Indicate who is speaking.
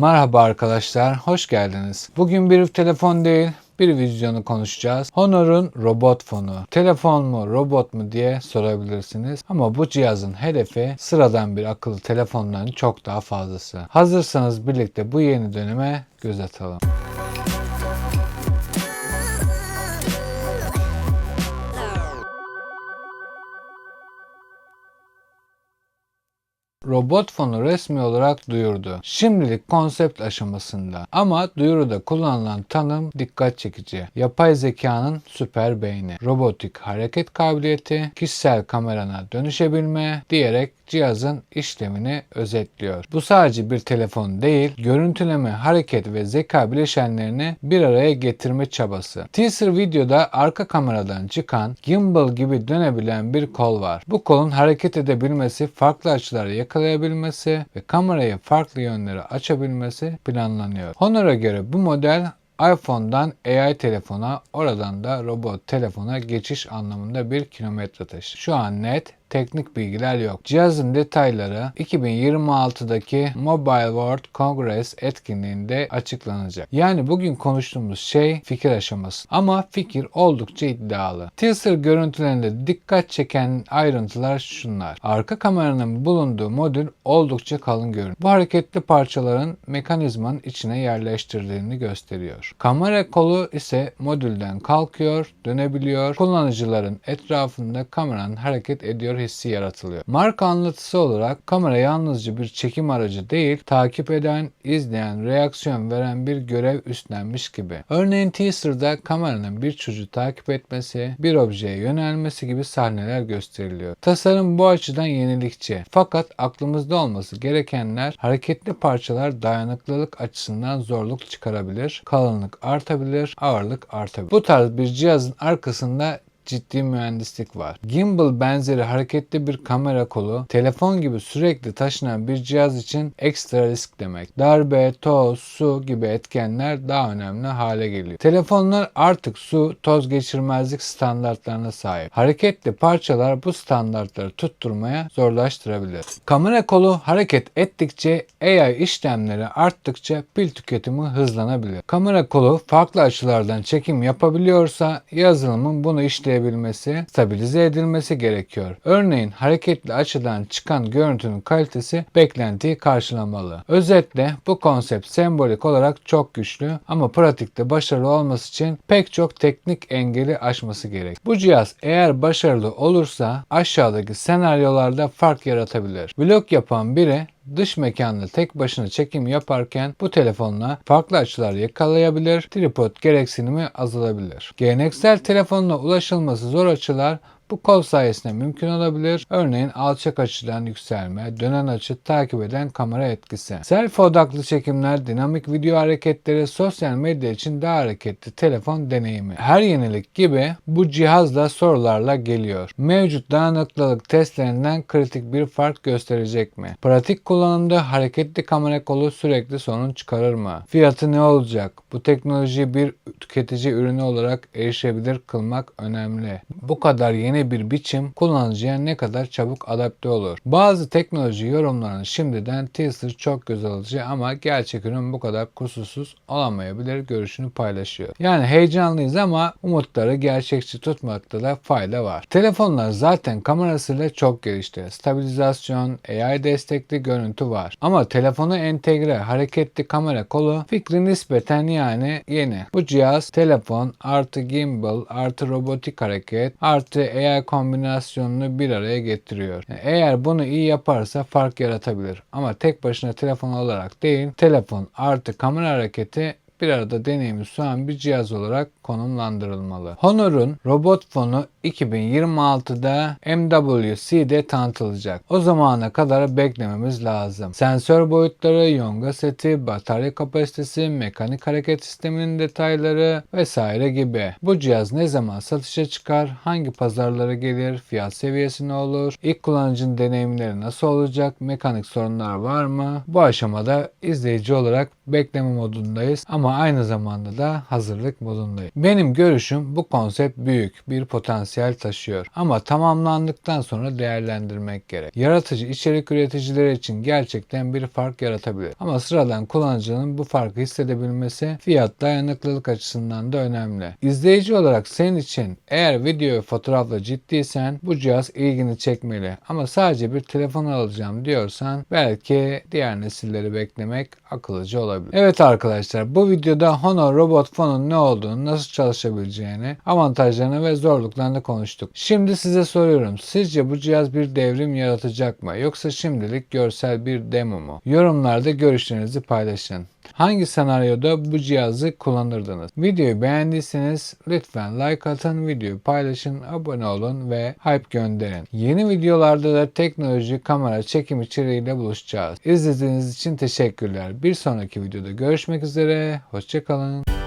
Speaker 1: Merhaba arkadaşlar, hoş geldiniz. Bugün bir telefon değil, bir vizyonu konuşacağız. Honor'un robot fonu. Telefon mu, robot mu diye sorabilirsiniz. Ama bu cihazın hedefi sıradan bir akıllı telefonların çok daha fazlası. Hazırsanız birlikte bu yeni döneme göz atalım. Robot fonu resmi olarak duyurdu. Şimdilik konsept aşamasında ama duyuruda kullanılan tanım dikkat çekici. Yapay zekanın süper beyni, robotik hareket kabiliyeti, kişisel kamerana dönüşebilme diyerek cihazın işlemini özetliyor. Bu sadece bir telefon değil, görüntüleme, hareket ve zeka bileşenlerini bir araya getirme çabası. Teaser videoda arka kameradan çıkan gimbal gibi dönebilen bir kol var. Bu kolun hareket edebilmesi, farklı açılara yakalayabilmesi ve kamerayı farklı yönlere açabilmesi planlanıyor. Honor'a göre bu model iPhone'dan AI telefona, oradan da robot telefona geçiş anlamında bir kilometre taşı. Şu an net teknik bilgiler yok. Cihazın detayları 2026'daki Mobile World Congress etkinliğinde açıklanacak. Yani bugün konuştuğumuz şey fikir aşaması. Ama fikir oldukça iddialı. Teaser görüntülerinde dikkat çeken ayrıntılar şunlar. Arka kameranın bulunduğu modül oldukça kalın görünüyor. Bu hareketli parçaların mekanizmanın içine yerleştirdiğini gösteriyor. Kamera kolu ise modülden kalkıyor, dönebiliyor. Kullanıcıların etrafında kameranın hareket ediyor hissi yaratılıyor. Marka anlatısı olarak kamera yalnızca bir çekim aracı değil, takip eden, izleyen, reaksiyon veren bir görev üstlenmiş gibi. Örneğin teaser'da kameranın bir çocuğu takip etmesi, bir objeye yönelmesi gibi sahneler gösteriliyor. Tasarım bu açıdan yenilikçi. Fakat aklımızda olması gerekenler hareketli parçalar dayanıklılık açısından zorluk çıkarabilir, kalınlık artabilir, ağırlık artabilir. Bu tarz bir cihazın arkasında ciddi mühendislik var. Gimbal benzeri hareketli bir kamera kolu, telefon gibi sürekli taşınan bir cihaz için ekstra risk demek. Darbe, toz, su gibi etkenler daha önemli hale geliyor. Telefonlar artık su, toz geçirmezlik standartlarına sahip. Hareketli parçalar bu standartları tutturmaya zorlaştırabilir. Kamera kolu hareket ettikçe AI işlemleri arttıkça pil tüketimi hızlanabilir. Kamera kolu farklı açılardan çekim yapabiliyorsa yazılımın bunu işleyebilmesi işleyebilmesi, stabilize edilmesi gerekiyor. Örneğin hareketli açıdan çıkan görüntünün kalitesi beklentiyi karşılamalı. Özetle bu konsept sembolik olarak çok güçlü ama pratikte başarılı olması için pek çok teknik engeli aşması gerek. Bu cihaz eğer başarılı olursa aşağıdaki senaryolarda fark yaratabilir. Vlog yapan biri dış mekanda tek başına çekim yaparken bu telefonla farklı açılar yakalayabilir, tripod gereksinimi azalabilir. Geleneksel telefonla ulaşılması zor açılar bu kol sayesinde mümkün olabilir. Örneğin alçak açıdan yükselme, dönen açı takip eden kamera etkisi. Selfie odaklı çekimler, dinamik video hareketleri, sosyal medya için daha hareketli telefon deneyimi. Her yenilik gibi bu cihazla sorularla geliyor. Mevcut dayanıklılık testlerinden kritik bir fark gösterecek mi? Pratik kullanımda hareketli kamera kolu sürekli sorun çıkarır mı? Fiyatı ne olacak? Bu teknolojiyi bir tüketici ürünü olarak erişebilir kılmak önemli. Bu kadar yeni yeni bir biçim kullanıcıya ne kadar çabuk adapte olur. Bazı teknoloji yorumlarını şimdiden teaser çok göz alıcı ama gerçek ürün bu kadar kusursuz olamayabilir görüşünü paylaşıyor. Yani heyecanlıyız ama umutları gerçekçi tutmakta da fayda var. Telefonlar zaten kamerasıyla çok gelişti. Stabilizasyon, AI destekli görüntü var. Ama telefonu entegre hareketli kamera kolu fikri nispeten yani yeni. Bu cihaz telefon artı gimbal artı robotik hareket artı AI AI kombinasyonunu bir araya getiriyor. Yani eğer bunu iyi yaparsa fark yaratabilir. Ama tek başına telefon olarak değil, telefon artı kamera hareketi bir arada deneyimi sunan bir cihaz olarak konumlandırılmalı. Honor'un robot fonu 2026'da MWC'de tanıtılacak. O zamana kadar beklememiz lazım. Sensör boyutları, yonga seti, batarya kapasitesi, mekanik hareket sisteminin detayları vesaire gibi. Bu cihaz ne zaman satışa çıkar, hangi pazarlara gelir, fiyat seviyesi ne olur, ilk kullanıcının deneyimleri nasıl olacak, mekanik sorunlar var mı? Bu aşamada izleyici olarak bekleme modundayız ama aynı zamanda da hazırlık modundayız. Benim görüşüm bu konsept büyük bir potansiyel taşıyor ama tamamlandıktan sonra değerlendirmek gerek. Yaratıcı içerik üreticileri için gerçekten bir fark yaratabilir. Ama sıradan kullanıcının bu farkı hissedebilmesi fiyat dayanıklılık açısından da önemli. İzleyici olarak senin için eğer video ve fotoğrafla ciddiysen bu cihaz ilgini çekmeli. Ama sadece bir telefon alacağım diyorsan belki diğer nesilleri beklemek akıllıca olabilir. Evet arkadaşlar bu videoda Honor Robot Phone'un ne olduğunu, nasıl çalışabileceğini, avantajlarını ve zorluklarını konuştuk. Şimdi size soruyorum. Sizce bu cihaz bir devrim yaratacak mı? Yoksa şimdilik görsel bir demo mu? Yorumlarda görüşlerinizi paylaşın. Hangi senaryoda bu cihazı kullanırdınız? Videoyu beğendiyseniz lütfen like atın, videoyu paylaşın, abone olun ve hype gönderin. Yeni videolarda da teknoloji, kamera, çekim içeriğiyle buluşacağız. İzlediğiniz için teşekkürler. Bir sonraki videoda görüşmek üzere. Hoşçakalın.